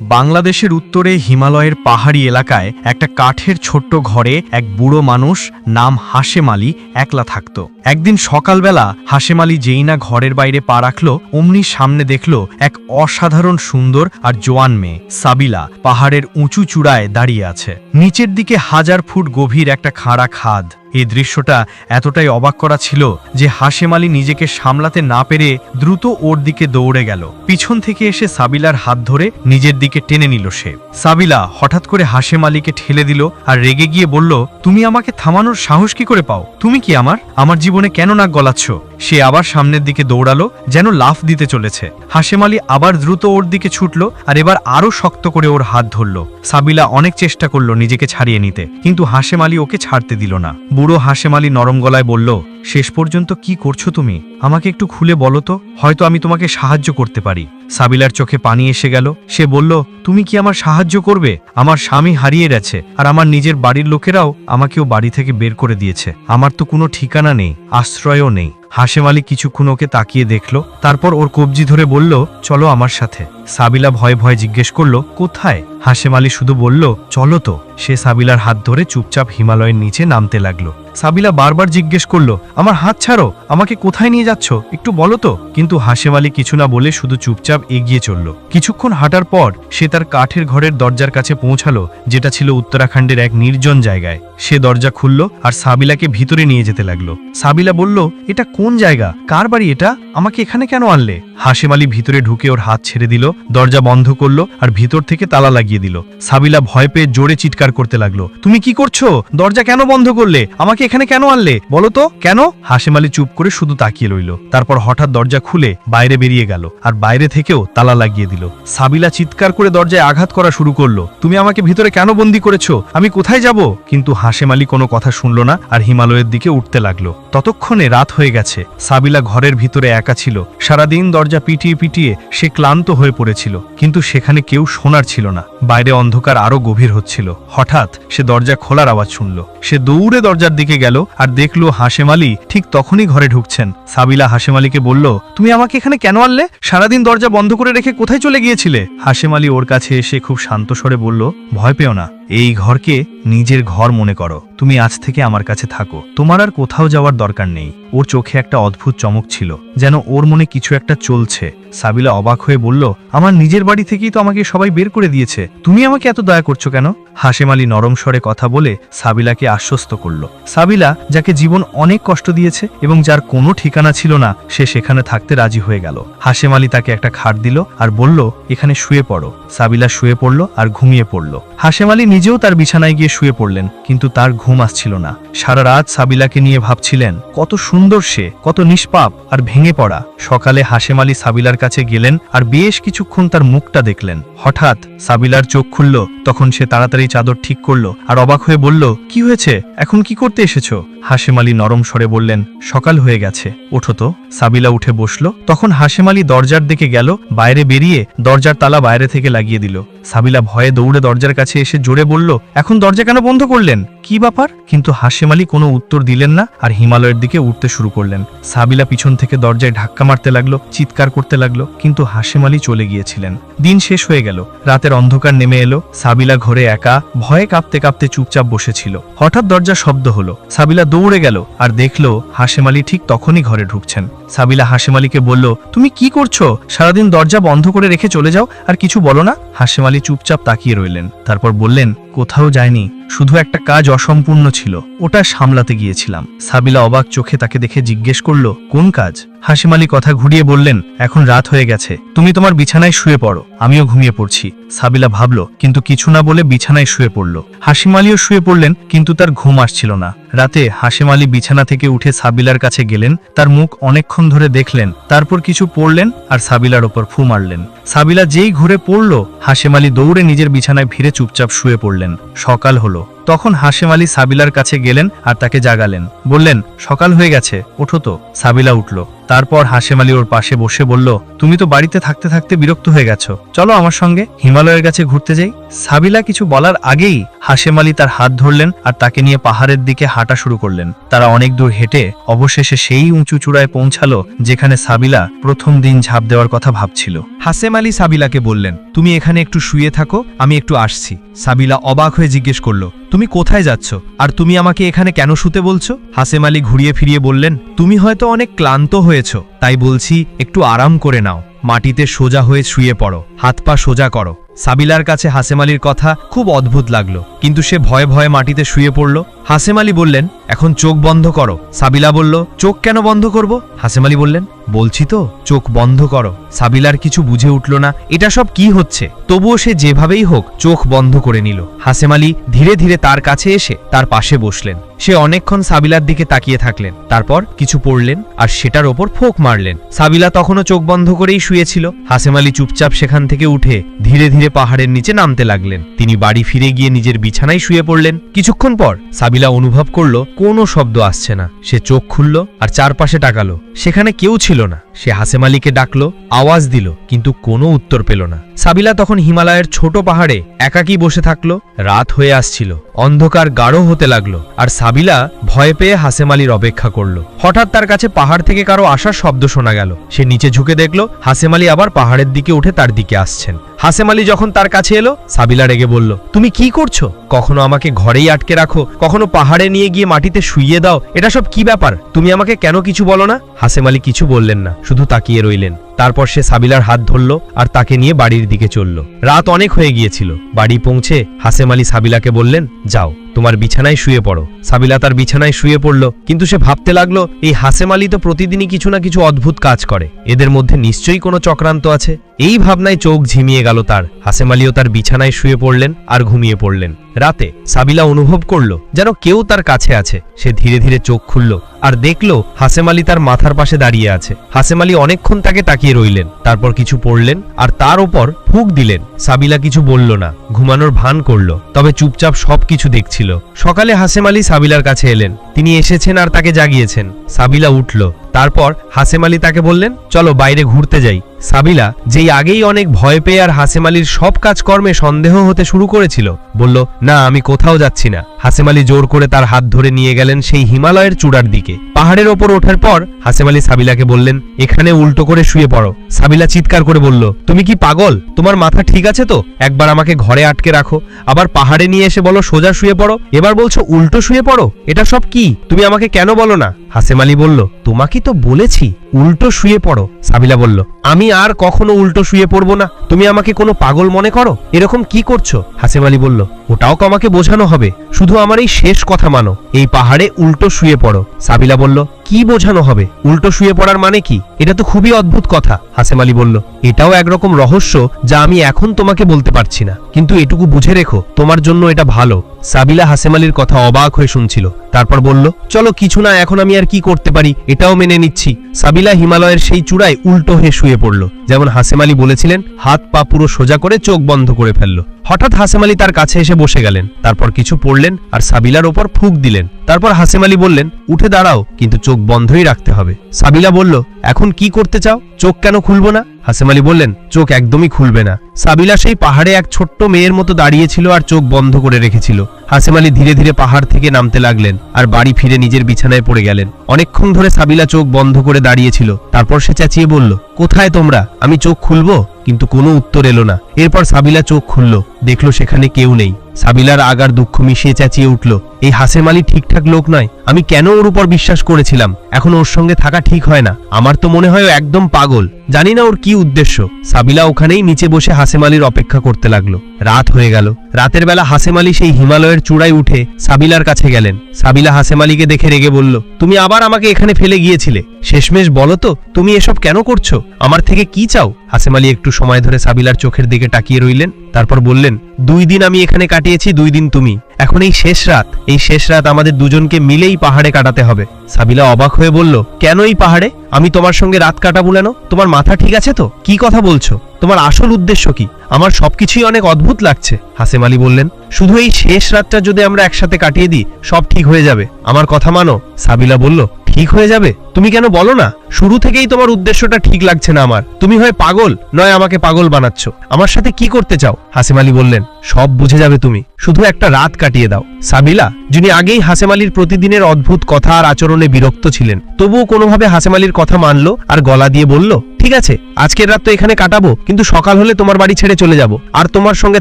বাংলাদেশের উত্তরে হিমালয়ের পাহাড়ি এলাকায় একটা কাঠের ছোট্ট ঘরে এক বুড়ো মানুষ নাম হাশেম আলী একলা থাকত। একদিন সকালবেলা হাশেম আলী যেই না ঘরের বাইরে পা রাখল, অমনি সামনে দেখল এক অসাধারণ সুন্দর আর জোয়ান মেয়ে, সাবিলা, পাহাড়ের উঁচু চূড়ায় দাঁড়িয়ে আছে। নিচের দিকে হাজার ফুট গভীর একটা খাড়া খাদ। এই দৃশ্যটা এতটাই অবাক করা ছিল যে হাশেম আলী নিজেকে সামলাতে না পেরে দ্রুত ওর দিকে দৌড়ে গেল। পিছন থেকে এসে সাবিলার হাত ধরে নিজের দিকে টেনে নিল সে। সাবিলা হঠাৎ করে হাশেম আলীকে ঠেলে দিল আর রেগে গিয়ে বলল, তুমি আমাকে থামানোর সাহস কি করে পাও? তুমি কি আমার? আমার জীবনে কেন নাক গলাচ্ছ? সে আবার সামনের দিকে দৌড়ালো, যেন লাফ দিতে চলেছে। হাশেম আলী আবার দ্রুত ওর দিকে ছুটল আর এবার আরও শক্ত করে ওর হাত ধরল। সাবিলা অনেক চেষ্টা করল নিজেকে ছাড়িয়ে নিতে, কিন্তু হাশেম আলী ওকে ছাড়তে দিল না। বুড়ো হাশেম আলী নরম গলায় বলল, শেষ পর্যন্ত কি করছ তুমি? আমাকে একটু খুলে বলো তো, হয়তো আমি তোমাকে সাহায্য করতে পারি। সাবিলার চোখে পানি এসে গেল। সে বলল, তুমি কি আমার সাহায্য করবে? আমার স্বামী হারিয়ে গেছে আর আমার নিজের বাড়ির লোকেরাও আমাকেও বাড়ি থেকে বের করে দিয়েছে। আমার তো কোনো ঠিকানা নেই, আশ্রয়ও নেই। হাশেম আলী কিছুক্ষণ ওকে তাকিয়ে দেখল তারপর ওর কবজি ধরে বলল চলো আমার সাথে। সাবিলা ভয়ে ভয়ে জিজ্ঞেস করল, কোথায়? হাশেম আলী শুধু বলল, চলো তো। সে সাবিলার হাত ধরে চুপচাপ হিমালয়ের নিচে নামতে লাগল। সাবিলা বারবার জিজ্ঞেস করল, আমার হাত ছাড়ো, আমাকে কোথায় নিয়ে যাচ্ছ? একটু বলো তো। কিন্তু হাশেম আলী কিছু না বলে শুধু চুপচাপ এগিয়ে চলল। কিছুক্ষণ হাঁটার পর সে তার কাঠের ঘরের দরজার কাছে পৌঁছালো, যেটা ছিল উত্তরাখণ্ডের এক নির্জন জায়গায়। সে দরজা খুলল আর সাবিলাকে ভিতরে নিয়ে যেতে লাগল। সাবিলা বলল, এটা কোন জায়গা? কার বাড়ি এটা? আমাকে এখানে কেন আনলে? হাশেম আলী ভিতরে ঢুকে ওর হাত ছেড়ে দিল, দরজা বন্ধ করল আর ভিতর থেকে তালা লাগিয়ে দিল। সাবিলা ভয় পেয়ে জোরে চিৎকার করতে লাগল। তুমি কি করছ? দরজা কেন বন্ধ করলে? আমাকে এখানে কেন আনলে? বলো তো, কেন? হাশেম আলী চুপ করে শুধু তাকিয়ে রইল। তারপর হঠাৎ দরজা খুলে বাইরে বেরিয়ে গেল আর বাইরে থেকেও তালা লাগিয়ে দিল। সাবিলা চিৎকার করে দরজায় আঘাত করা শুরু করল। তুমি আমাকে ভিতরে কেন বন্দি করেছ? আমি কোথায় যাব? কিন্তু হাশেম আলী কোনো কথা শুনল না আর হিমালয়ের দিকে উঠতে লাগল। ততক্ষণে রাত হয়ে গেছে। সাবিলা ঘরের ভিতরে একা ছিল। সারাদিন দরজা পিটিয়ে পিটিয়ে সে ক্লান্ত হয়ে পড়েছিল। কিন্তু সেখানে কেউ শোনার ছিল না। বাইরে অন্ধকার আরও গভীর হচ্ছিল। হঠাৎ সে দরজা খোলার আওয়াজ শুনল। সে দৌড়ে দরজার দিকে গেল আর দেখল হাশেম আলী ঠিক তখনই ঘরে ঢুকছেন। সাবিলা হাশেম আলীকে বলল, তুমি আমাকে এখানে কেন আনলে? সারাদিন দরজা বন্ধ করে রেখে কোথায় চলে গিয়েছিলে? হাশেম আলী ওর কাছে এসে খুব শান্ত স্বরে বলল, ভয় পেও না। এই ঘরকে নিজের ঘর মনে করো। তুমি আজ থেকে আমার কাছে থাকো। তোমার আর কোথাও যাওয়ার দরকার নেই। ওর চোখে একটা অদ্ভুত চমক ছিল, যেন ওর মনে কিছু একটা চলছে। সাবিলা অবাক হয়ে বলল, আমার নিজের বাড়ি থেকেই তো আমাকে সবাই বের করে দিয়েছে। তুমি আমাকে এত দয়া করছ কেন? হাশেম আলী নরম স্বরে কথা বলে সাবিলাকে আশ্বস্ত করল। সাবিলা, যাকে জীবন অনেক কষ্ট দিয়েছে এবং যার কোনো ঠিকানা ছিল না, সে সেখানে থাকতে রাজি হয়ে গেল। হাশেম আলী তাকে একটা খাট দিল আর বলল, এখানে শুয়ে পড়ো। সাবিলা শুয়ে পড়ল আর ঘুমিয়ে পড়ল। হাশেম আলী নিজেও তার বিছানায় গিয়ে শুয়ে পড়লেন, কিন্তু তার ঘুম আসছিল না। সারা রাত সাবিলাকে নিয়ে ভাবছিলেন, কত সুন্দর সে, কত নিষ্পাপ আর ভেঙে পড়া। সকালে হাশেম আলী সাবিলার কাছে গেলেন আর বেশ কিছুক্ষণ তার মুখটা দেখলেন। হঠাৎ সাবিলার চোখ খুলল, তখন সে তাড়াতাড়ি চাদর ঠিক করল আর অবাক হয়ে বলল, কি হয়েছে? এখন কি করতে এসেছ? হাসেমালি নরম স্বরে বললেন, সকাল হয়ে গেছে। ওঠো তো। সাবিলা উঠে বসল। তখন হাসেমালি দরজার দিকে গেল, বাইরে বেরিয়ে দরজার তালা বাইরে থেকে লাগিয়ে দিল। সাবিলা ভয়ে দৌড়ে দরজার কাছে এসে জোরে বলল, এখন দরজা কেন বন্ধ করলেন? কি ব্যাপার? কিন্তু হাশেম আলী কোনো উত্তর দিলেন না আর হিমালয়ের দিকে উঠতে শুরু করলেন। সাবিলা পিছন থেকে দরজায় ধাক্কা মারতে লাগল, চিৎকার করতে লাগল, কিন্তু হাশেম আলী চলে গিয়েছিলেন। দিন শেষ হয়ে গেল, রাতের অন্ধকার নেমে এলো, সাবিলা ঘরে একা, ভয়ে কাঁপতে কাঁপতে চুপচাপ বসেছিল। হঠাৎ দরজা শব্দ হলো, সাবিলা দৌড়ে গেল আর দেখল হাশেম আলী ঠিক তখনই ঘরে ঢুকছেন। সাবিলা হাশেম আলীকে বলল, তুমি কি করছ? সারাদিন দরজা বন্ধ করে রেখে চলে যাও, আর কিছু বলো না? হাশেম আলী চুপচাপ তাকিয়ে রইলেন তারপর বললেন কোথাও যায়নি। শুধু একটা কাজ অসম্পূর্ণ ছিল, ওটা সামলাতে গিয়েছিলাম। সাবিলা অবাক চোখে তাকে দেখে জিজ্ঞেস করল, কোন কাজ? হাসিমালি কথা ঘুরিয়ে বললেন, এখন রাত হয়ে গেছে, তুমি তোমার বিছানায় শুয়ে পড়ো, আমিও ঘুমিয়ে পড়ছি। সাবিলা ভাবলো, কিন্তু কিছু না বলে বিছানায় শুয়ে পড়ল। হাসিমালিও শুয়ে পড়লেন, কিন্তু তার ঘুম আসছিল না। রাতে হাসিমালি বিছানা থেকে উঠে সাবিলার কাছে গেলেন, তার মুখ অনেকক্ষণ ধরে দেখলেন, তারপর কিছু পড়লেন আর সাবিলার ওপর ফু মারলেন। সাবিলা যেই ঘুরে পড়ল হাসিম আলী দৌড়ে নিজের বিছানায় ভিড়ে চুপচাপ শুয়ে পড়লেন। সকাল হলো। 걸로. তখন হাসেম আলী সাবিলার কাছে গেলেন আর তাকে জাগালেন। বললেন, সকাল হয়ে গেছে, ওঠো তো। সাবিলা উঠল। তারপর হাসেম আলী ওর পাশে বসে বলল, তুমি তো বাড়িতে থাকতে থাকতে বিরক্ত হয়ে গেছো। চলো আমার সঙ্গে হিমালয়ের কাছে ঘুরতে যাই। সাবিলা কিছু বলার আগেই হাসেম আলী তার হাত ধরলেন আর তাকে নিয়ে পাহাড়ের দিকে হাঁটা শুরু করলেন। তারা অনেক দূর হেঁটে অবশেষে সেই উঁচু চূড়ায় পৌঁছালো যেখানে সাবিলা প্রথম দিন ঝাঁপ দেওয়ার কথা ভাবছিল। হাসেম আলী সাবিলাকে বললেন, তুমি এখানে একটু শুয়ে থাকো, আমি একটু আসছি। সাবিলা অবাক হয়ে জিজ্ঞেস করল তুমি কোথায় যাচ্ছ? আর তুমি আমাকে এখানে কেন শুতে বলছো? হাসেম আলী ঘুরিয়ে ফিরিয়ে বললেন, তুমি হয়তো অনেক ক্লান্ত হয়েছ। তাই বলছি, একটু আরাম করে নাও। মাটিতে সোজা হয়ে শুয়ে পড়ো। হাত পা সোজা করো। সাবিলার কাছে হাসেম আলীর কথা খুব অদ্ভুত লাগল। কিন্তু সে ভয়ে ভয়ে মাটিতে শুয়ে পড়ল। হাসেম আলী বললেন, এখন চোখ বন্ধ করো। সাবিলা বলল, চোখ কেন বন্ধ করব? হাসেম আলী বললেন, বলছি তো, চোখ বন্ধ করো। সাবিলার কিছু বুঝে উঠল না, এটা সব কি হচ্ছে? তবুও সে যেভাবেই হোক চোখ বন্ধ করে নিল। হাসেম আলী ধীরে ধীরে তার কাছে এসে তার পাশে বসলেন। সে অনেকক্ষণ সাবিলার দিকে তাকিয়ে থাকলেন। তারপর কিছু পড়লেন আর সেটার ওপর ফোক মারলেন। সাবিলা তখনও চোখ বন্ধ করেই শুয়েছিল। হাসেম আলী চুপচাপ সেখান থেকে উঠে ধীরে ধীরে পাহাড়ের নিচে নামতে লাগলেন। তিনি বাড়ি ফিরে গিয়ে নিজের বিছানায় শুয়ে পড়লেন। কিছুক্ষণ পর সাবিলা অনুভব করল, কোনো শব্দ আসছে না। সে চোখ খুলল আর চারপাশে টাকালো সেখানে কেউ ছিল না। সে হাসেমালিকে ডাকলো, আওয়াজ দিল, কিন্তু কোনো উত্তর পেল না। সাবিলা তখন হিমালয়ের ছোট পাহাড়ে একাকী বসে থাকল, রাত হয়ে আসছিল, অন্ধকার গাঢ় হতে লাগল, আর সাবিলা ভয় পেয়ে হাসেম আলীর অপেক্ষা করল। হঠাৎ তার কাছে পাহাড় থেকে কারও আসার শব্দ শোনা গেল। সে নিচে ঝুঁকে দেখল হাসেম আলী আবার পাহাড়ের দিকে উঠে তার দিকে আসছেন। হাসেম আলী যখন তার কাছে এলো, সাবিলা রেগে বলল, তুমি কি করছ? কখনো আমাকে ঘরেই আটকে রাখো? কখনো পাহাড়ে নিয়ে গিয়ে মাটিতে শুইয়ে দাও? এটা সব কি ব্যাপার? তুমি আমাকে কেন কিছু বলো না? হাসেম আলী কিছু বললেন না, শুধু তাকিয়ে রইলেন। তারপর সে সাবিলার হাত ধরল আর তাকে নিয়ে বাড়ির দিকে চলল। রাত অনেক হয়ে গিয়েছিল। বাড়ি পৌঁছে হাসেম আলী সাবিলাকে বললেন, যাও। তোমার বিছানায় শুয়ে পড়ো। সাবিলা তার বিছানায় শুয়ে পড়ল, কিন্তু সে ভাবতে লাগল, এই হাসেম আলী তো প্রতিদিনই কিছু না কিছু অদ্ভুত কাজ করে। এদের মধ্যে নিশ্চয়ই কোনো চক্রান্ত আছে। এই ভাবনায় চোখ ঝিমিয়ে গেল তার। হাসেম আলীও তার বিছানায় শুয়ে পড়লেন আর ঘুমিয়ে পড়লেন। রাতে সাবিলা অনুভব করল যেন কেউ তার কাছে আছে। সে ধীরে ধীরে চোখ খুলল আর দেখল হাসেম আলী তার মাথার পাশে দাঁড়িয়ে আছে। হাসেম আলী অনেকক্ষণ তাকে তাকিয়ে রইলেন, তারপর কিছু পড়লেন আর তার ওপর ফুক দিলেন। সাবিলা কিছু বলল না, ঘুমানোর ভান করল, তবে চুপচাপ সবকিছু দেখছিল। সকালে হাসেম আলী সাবিলার কাছে এলেন। তিনি এসেছেন আর তাকে জাগিয়েছেন। সাবিলা উঠল। তারপর হাসেম আলী তাকে বললেন, চলো বাইরে ঘুরতে যাই। সাবিলা, যেই আগেই অনেক ভয় পেয়ে আর হাসেম আলীর সব কাজকর্মে সন্দেহ হতে শুরু করেছিল, বলল, না, আমি কোথাও যাচ্ছি না। হাসেম আলী জোর করে তার হাত ধরে নিয়ে গেলেন সেই হিমালয়ের চূড়ার দিকে। পাহাড়ের ওপর ওঠার পর হাসেম আলী সাবিলাকে বললেন, এখানে উল্টো করে শুয়ে পড়ো। সাবিলা চিৎকার করে বলল, তুমি কি পাগল? তোমার মাথা ঠিক আছে তো? একবার আমাকে ঘরে আটকে রাখো। আবার পাহাড়ে নিয়ে এসে বলো, সোজা শুয়ে পড়ো। এবার বলছো, উল্টো শুয়ে পড়ো? এটা সব কি? তুমি আমাকে কেন বলো না? হাসেম আলী বলল, তোমাকে তো বলেছি। উল্টো শুয়ে পড়ো, সাবিলা বলল। আমি আর কখনো উল্টো শুয়ে পড়ব না। তুমি আমাকে কোনো পাগল মনে করো? এরকম কি করছ? হাসেম আলী বলল, ওটাও তো আমাকে বোঝানো হবে। শুধু আমার এই শেষ কথা মানো। এই পাহাড়ে উল্টো শুয়ে পড়ো, সাবিলা বলল। কি বোঝানো হবে? উল্টো শুয়ে পড়ার মানে কি? এটা তো খুবই অদ্ভুত কথা, হাসেম আলী বলল। এটাও একরকম রহস্য যা আমি এখন তোমাকে বলতে পারছি না। কিন্তু এটুকু বুঝে রেখো, তোমার জন্য এটা ভালো। সাবিলা হাসেম আলীর কথা অবাক হয়ে শুনছিল। তারপর বলল, চলো কিছু না, এখন আমি আর কি করতে পারি? এটাও মেনে নিচ্ছি। সাবিলা হিমালয়ের সেই চূড়ায় উল্টো হয়ে শুয়ে পড়ল। যেমন হাসেম আলী বলেছিলেন, হাত পা পুরো সোজা করে চোখ বন্ধ করে ফেলল। হঠাৎ হাসেম আলী তার কাছে এসে বসে গেলেন। তারপর কিছু পড়লেন আর সাবিলার ওপর ফুক দিলেন। তারপর হাসেম আলী বললেন, উঠে দাঁড়াও, কিন্তু চোখ বন্ধই রাখতে হবে। সাবিলা বলল, এখন কি করতে চাও? চোখ কেন খুলবো না? হাসেম আলী বললেন, চোখ একদমই খুলবে না। সাবিলা সেই পাহাড়ে এক ছোট্ট মেয়ের মতো দাঁড়িয়েছিল আর চোখ বন্ধ করে রেখেছিল। হাসেম আলী ধীরে ধীরে পাহাড় থেকে নামতে লাগলেন আর বাড়ি ফিরে নিজের বিছানায় পড়ে গেলেন। অনেকক্ষণ ধরে সাবিলা চোখ বন্ধ করে দাঁড়িয়েছিল। তারপর সে চেঁচিয়ে বলল, কোথায় তোমরা? আমি চোখ খুলবো? কিন্তু কোনো উত্তর এলো না। এরপর সাবিলা চোখ খুলল, দেখল সেখানে কেউ নেই। সাবিলার আগার দুঃখ মিশিয়ে চেঁচিয়ে উঠল, এই হাসেম আলী ঠিকঠাক লোক নয়। আমি কেন ওর উপর বিশ্বাস করেছিলাম? এখন ওর সঙ্গে থাকা ঠিক হয় না। আমার তো মনে হয় একদম পাগল। জানি না ওর কি উদ্দেশ্য। সাবিলা ওখানেই নিচে বসে হাসেম আলীর অপেক্ষা করতে লাগল। রাত হয়ে গেল। রাতের বেলা হাসেম আলী সেই হিমালয়ের চূড়ায় উঠে সাবিলার কাছে গেলেন। সাবিলা হাসেম আলীকে দেখে রেগে বলল, তুমি আবার আমাকে এখানে ফেলে গিয়েছিলে। শেষমেশ বলো তো, তুমি এসব কেন করছ? আমার থেকে কি চাও? হাসেম আলী একটু সময় ধরে সাবিলার চোখের দিকে তাকিয়ে রইলেন। তারপর বললেন, দুই দিন আমি এখানে কাটিয়েছি দুই দিন তুমি। এখন এই শেষ রাত, এই শেষ রাত আমাদের দুজনকে মিলেই পাহাড়ে কাটাতে হবে। সাবিলা অবাক হয়ে বলল, কেন এই পাহাড়ে? আমি তোমার সঙ্গে রাত কাটাবো কেন? তোমার মাথা ঠিক আছে তো? কি কথা বলছো? তোমার আসল উদ্দেশ্য কি? আমার সবকিছুই অনেক অদ্ভুত লাগছে। হাসেম আলী বললেন, শুধু এই শেষ রাতটা যদি আমরা একসাথে কাটিয়ে দিই, সব ঠিক হয়ে যাবে। আমার কথা মানো? সাবিলা বলল, ঠিক হয়ে যাবে? তুমি কেন বলো না? শুরু থেকেই তোমার উদ্দেশ্যটা ঠিক লাগছে না আমার। তুমি হয় পাগল, নয় আমাকে পাগল বানাচ্ছ। আমার সাথে কি করতে চাও? হাসেম আলী বললেন, সব বুঝে যাবে তুমি। শুধু একটা রাত কাটিয়ে দাও। সাবিলা, যিনি আগেই হাসেম আলীর প্রতিদিনের অদ্ভুত কথা আর আচরণে বিরক্ত ছিলেন, তবুও কোনোভাবে হাসেম আলীর কথা মানলো আর গলা দিয়ে বলল, ঠিক আছে, আজকের রাত তো এখানে কাটাবো, কিন্তু সকাল হলে তোমার বাড়ি ছেড়ে চলে যাব, আর তোমার সঙ্গে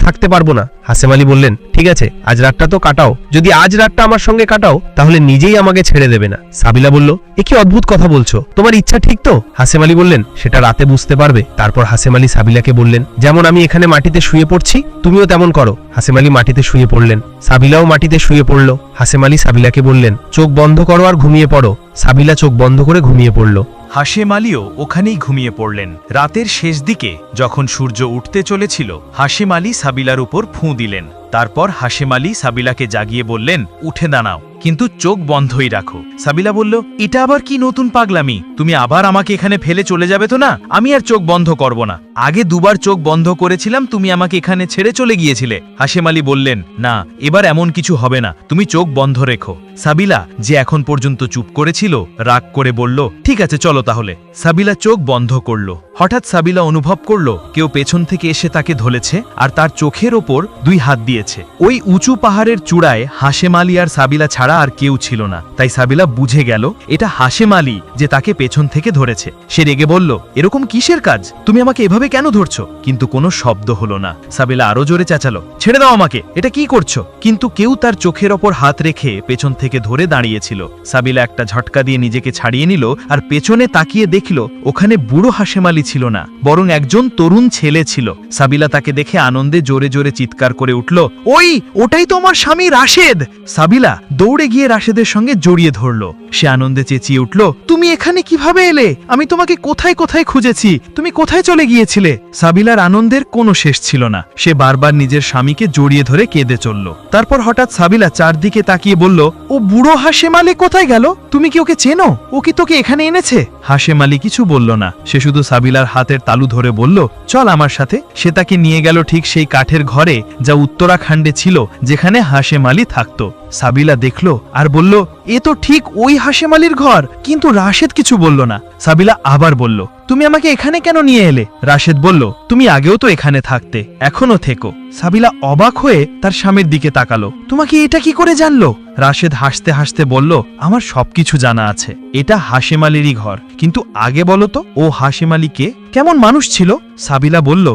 থাকতে পারব না। হাসেম আলী বললেন, ঠিক আছে, আজ রাতটা তো কাটাও। যদি আজ রাতটা আমার সঙ্গে কাটাও, তাহলে নিজেই আমাকে ছেড়ে দেবে না। সাবিলা বলল, এ কি অদ্ভুত কথা বলছো? তোমার ইচ্ছা ঠিক তো? হাসেম আলী বললেন, সেটা রাতে বুঝতে পারবে। তারপর হাসেম আলী সাবিলাকে বললেন, যেমন আমি এখানে মাটিতে শুয়ে পড়ছি, তুমিও তেমন করো। হাসেম আলী মাটিতে শুয়ে পড়লেন। সাবিলাও মাটিতে শুয়ে পড়ল। হাসেম আলী সাবিলাকে বললেন, চোখ বন্ধ করো আর ঘুমিয়ে পড়ো। সাবিলা চোখ বন্ধ করে ঘুমিয়ে পড়ল। হাশেম আলীও ওখানেই ঘুমিয়ে পড়লেন। রাতের শেষ দিকে যখন সূর্য উঠতে চলেছিল হাশেম আলী সাবিলার উপর ফুঁ দিলেন। তারপর হাশেম আলী সাবিলাকে জাগিয়ে বললেন, উঠে দাঁড়াও, কিন্তু চোখ বন্ধই রাখো। সাবিলা বলল, এটা আবার কি নতুন পাগলামি? তুমি আবার আমাকে এখানে ফেলে চলে যাবে তো না? আমি আর চোখ বন্ধ করব না। আগে দুবার চোখ বন্ধ করেছিলাম, তুমি আমাকে এখানে ছেড়ে চলে গিয়েছিলে। হাশেম আলী বললেন, না, এবার এমন কিছু হবে না, তুমি চোখ বন্ধ রেখো। সাবিলা যে এখন পর্যন্ত চুপ করেছিল, রাগ করে বলল, ঠিক আছে, চলো তাহলে। সাবিলা চোখ বন্ধ করল। হঠাৎ সাবিলা অনুভব করল, কেউ পেছন থেকে এসে তাকে ধরেছে, আর তার চোখের ওপর দুই হাত দিয়েছে। ওই উঁচু পাহাড়ের চূড়ায় হাশেম আলী আর সাবিলা ছাড়া আর কেউ ছিল না। তাই সাবিলা বুঝে গেল, এটা হাশেম আলী যে তাকে পেছন থেকে ধরেছে। সে রেগে বলল, এরকম কিসের কাজ? তুমি আমাকে এভাবে কেন ধরছো? কিন্তু কোনো শব্দ হলো না। সাবিলা আরও জোরে চেঁচালো, ছেড়ে দাও আমাকে, এটা কি করছ? কিন্তু কেউ তার চোখের ওপর হাত রেখে পেছন থেকে ধরে দাঁড়িয়েছিল। সাবিলা একটা ঝটকা দিয়ে নিজেকে ছাড়িয়ে নিল আর পেছনে তাকিয়ে দেখল, ওখানে বুড়ো হাশেম আলী ছিল না, বরং একজন তরুণ ছেলে ছিল। সাবিলা তাকে দেখে আনন্দে জোরে জোরে চিৎকার করে উঠল ওই, ওটাই তো আমার স্বামী রাশেদ। সাবিলা দৌড়ে গিয়ে রাশেদের সঙ্গে জড়িয়ে ধরল। সে আনন্দে চেঁচিয়ে উঠল, তুমি এখানে কীভাবে এলে? আমি তোমাকে কোথায় কোথায় খুঁজেছি? তুমি কোথায় চলে গিয়েছিলে? সাবিলার আনন্দের কোনো শেষ ছিল না। সে বারবার নিজের স্বামীকে জড়িয়ে ধরে কেঁদে চলল। তারপর হঠাৎ সাবিলা চারদিকে তাকিয়ে বলল, ও বুড়ো হাসেম আলী কোথায় গেল? তুমি কি ওকে চেনো? ও কি তোকে এখানে এনেছে? হাসেম আলী কিছু বলল না। সে শুধু সাবিলার হাতের তালু ধরে বলল, চল আমার সাথে। সে তাকে নিয়ে গেল ঠিক সেই কাঠের ঘরে যা উত্তরাখণ্ডে ছিল, যেখানে হাশেম আলী থাকত। সাবিলা দেখল আর বলল, এ তো ঠিক ওই হাশেম আলীর ঘর। কিন্তু রাশেদ কিছু বলল না। সাবিলা আবার বলল তুমি আমাকে এখানে কেন নিয়ে এলে? রাশেদ বলল, তুমি আগেও তো এখানে থাকতে এখনও থেকো। সাবিলা অবাক হয়ে তার স্বামীর দিকে তাকালো। তোমাকে এটা কি করে জানলো? রাশেদ হাসতে হাসতে বলল, আমার সবকিছু জানা আছে। এটা হাসেম আলীরই ঘর। কিন্তু আগে বলো তো, ও হাসেম আলী কে? কেমন মানুষ ছিল? সাবিলা বলল,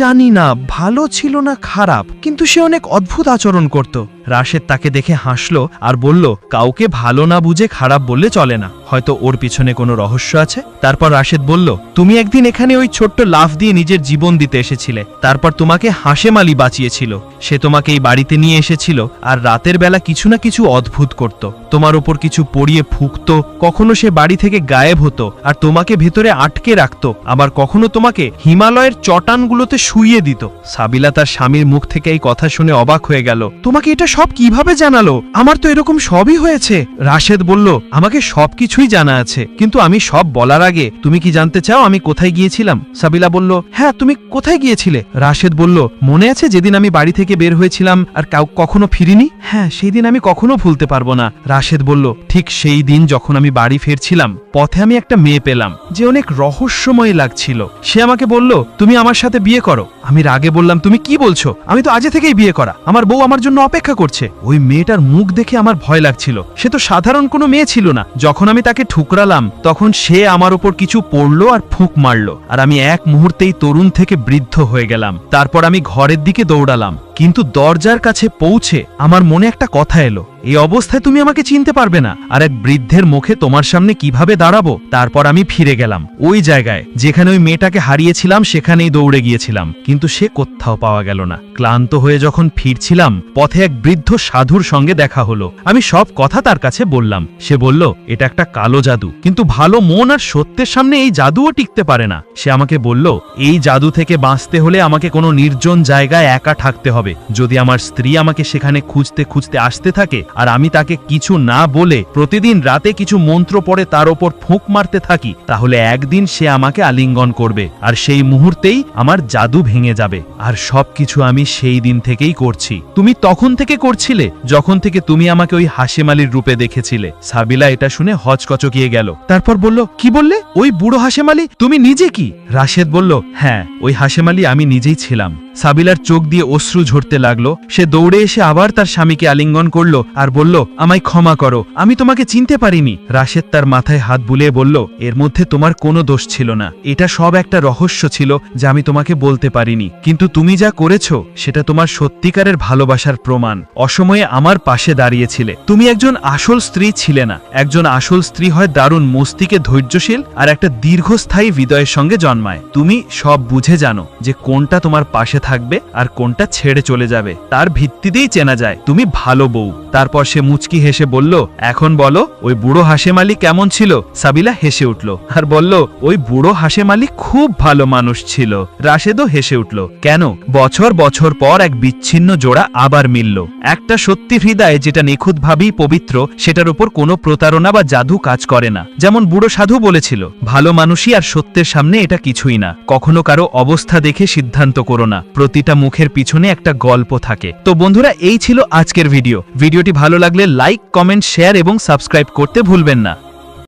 জানি না, ভালো ছিল না খারাপ, কিন্তু সে অনেক অদ্ভুত আচরণ করত। রাশেদ তাকে দেখে হাসলো আর বলল, কাউকে ভালো না বুঝে খারাপ বললে চলে না। হয়তো ওর পিছনে কোনো রহস্য আছে? তারপর রাশেদ বলল, তুমি একদিন এখানে ওই ছোট্ট লাফ দিয়ে নিজের জীবন দিতে এসেছিলে। তারপর তোমাকে হাসেম আলী বাঁচিয়েছিল। সে তোমাকে এই বাড়িতে নিয়ে এসেছিল আর রাতের বেলা কিছু না কিছু অদ্ভুত করত। তোমার ওপর কিছু পড়িয়ে ফুঁকতো, কখনো সে বাড়ি থেকে গায়েব হতো আর তোমাকে ভেতরে আটকে রাখত। আবার কখনো তোমাকে হিমালয়ের চটানগুলোতে শুইয়ে দিত। সাবিলা তার স্বামীর মুখ থেকে এই কথা শুনে অবাক হয়ে গেল। তোমাকে এটা সব কীভাবে জানালো? আমার তো এরকম সবই হয়েছে। রাশেদ বলল, আমাকে সবকিছুই জানা আছে। কিন্তু আমি সব বলার আগে তুমি কি জানতে চাও আমি কোথায় গিয়েছিলাম? সাবিলা বলল হ্যাঁ তুমি কোথায় গিয়েছিলে? রাশেদ বলল, মনে আছে যেদিন আমি বাড়ি থেকে বের হয়েছিলাম আর কাউ কখনো ফিরিনি? হ্যাঁ সেই দিন আমি কখনো ভুলতে পারব না, রাশেদ বলল, ঠিক সেই দিন যখন আমি বাড়ি ফিরছিলাম, পথে আমি একটা মেয়ে পেলাম, যে অনেক রহস্যময় লাগছিল সে আমাকে বলল, তুমি আমার সাথে বিয়ে করো। আমি রাগে বললাম, তুমি কি বলছো? আমি তো আজে থেকেই বিয়ে করা। আমার বউ আমার জন্য অপেক্ষা করছে। ওই মেয়েটার মুখ দেখে আমার ভয় লাগছিল। সে তো সাধারণ কোনো মেয়ে ছিল না। যখন আমি তাকে ঠুকরালাম, তখন সে আমার ওপর কিছু পড়ল আর ফুঁক মারল। আর আমি এক মুহূর্তেই তরুণ থেকে বৃদ্ধ হয়ে গেলাম। তারপর আমি ঘরের দিকে দৌড়ালাম। কিন্তু দরজার কাছে পৌঁছে আমার মনে একটা কথা এলো। এই অবস্থায় তুমি আমাকে চিনতে পারবে না। আর এক বৃদ্ধের মুখে তোমার সামনে কীভাবে দাঁড়াবো, তারপর আমি ফিরে গেলাম। ওই জায়গায়, যেখানে ওই মেয়েটাকে হারিয়েছিলাম, সেখানেই দৌড়ে গিয়েছিলাম। কিন্তু সে কোথাও পাওয়া গেল না। ক্লান্ত হয়ে যখন ফিরছিলাম, পথে এক বৃদ্ধ সাধুর সঙ্গে দেখা হলো। আমি সব কথা তার কাছে বললাম। সে বলল, এটা একটা কালো জাদু। কিন্তু ভালো মন আর সত্যের সামনে এই জাদুও টিকতে পারে না। সে আমাকে বলল, এই জাদু থেকে বাঁচতে হলে আমাকে কোনো নির্জন জায়গায় একা থাকতে হবে যদি আমার স্ত্রী আমাকে সেখানে খুঁজতে খুঁজতে আসতে থাকে আর আমি তাকে কিছু না বলে প্রতিদিন রাতে কিছু মন্ত্র পড়ে তার ওপর ফুঁক মারতে থাকি, তাহলে একদিন সে আমাকে আলিঙ্গন করবে আর সেই মুহূর্তেই আমার জাদু ভেঙে যাবে। আর সবকিছু আমি সেই দিন থেকেই করছি। তুমি তখন থেকে করছিলে, যখন থেকে তুমি আমাকে ওই হাসেমালির রূপে দেখেছিলে। সাবিলা এটা শুনে হচকচকিয়ে গেল। তারপর বলল, কি বললে? ওই বুড়ো হাসেমালি? তুমি নিজে কি? রাশেদ বলল হ্যাঁ ওই হাসেমালি আমি নিজেই ছিলাম। সাবিলার চোখ দিয়ে অশ্রু ঝরতে লাগল। সে দৌড়ে এসে আবার তার স্বামীকে আলিঙ্গন করল আর বলল, আমায় ক্ষমা করো, আমি তোমাকে চিনতে পারিনি। রাশেদ তার মাথায় হাত বুলিয়ে বলল, এর মধ্যে তোমার কোনো দোষ ছিল না। এটা সব একটা রহস্য ছিল যা আমি তোমাকে বলতে পারিনি। কিন্তু তুমি যা করেছ, সেটা তোমার সত্যিকারের ভালোবাসার প্রমাণ। অসময়ে আমার পাশে দাঁড়িয়েছিলে। তুমি একজন আসল স্ত্রী ছিলে না। একজন আসল স্ত্রী হয় দারুণ মস্তিকে ধৈর্যশীল আর একটা দীর্ঘস্থায়ী হৃদয়ের সঙ্গে জন্মায়। তুমি সব বুঝে জানো যে কোনটা তোমার পাশে থাকবে আর কোনটা ছেড়ে চলে যাবে, তার ভিত্তিতেই চেনা যায়, তুমি ভালো বউ। তারপর সে মুচকি হেসে বলল, এখন বলো, ওই বুড়ো হাসেম আলী কেমন ছিল? সাবিলা হেসে উঠল, আর বলল, ওই বুড়ো হাসেম খুব ভালো মানুষ ছিল। রাশেদও হেসে উঠল, কেন? বছর বছর পর এক বিচ্ছিন্ন জোড়া আবার মিলল। একটা সত্যি হৃদয় যেটা নিখুঁতভাবেই পবিত্র, সেটার উপর কোনো প্রতারণা বা জাদু কাজ করে না। যেমন বুড়ো সাধু বলেছিল, ভালো মানুষই আর সত্যের সামনে এটা কিছুই না। কখনো কারও অবস্থা দেখে সিদ্ধান্ত করো না। প্রতিটা মুখের পিছনে একটা গল্প থাকে। তো বন্ধুরা, এই ছিল আজকের ভিডিও। ভিডিওটি ভালো লাগলে লাইক, কমেন্ট, শেয়ার এবং সাবস্ক্রাইব করতে ভুলবেন না।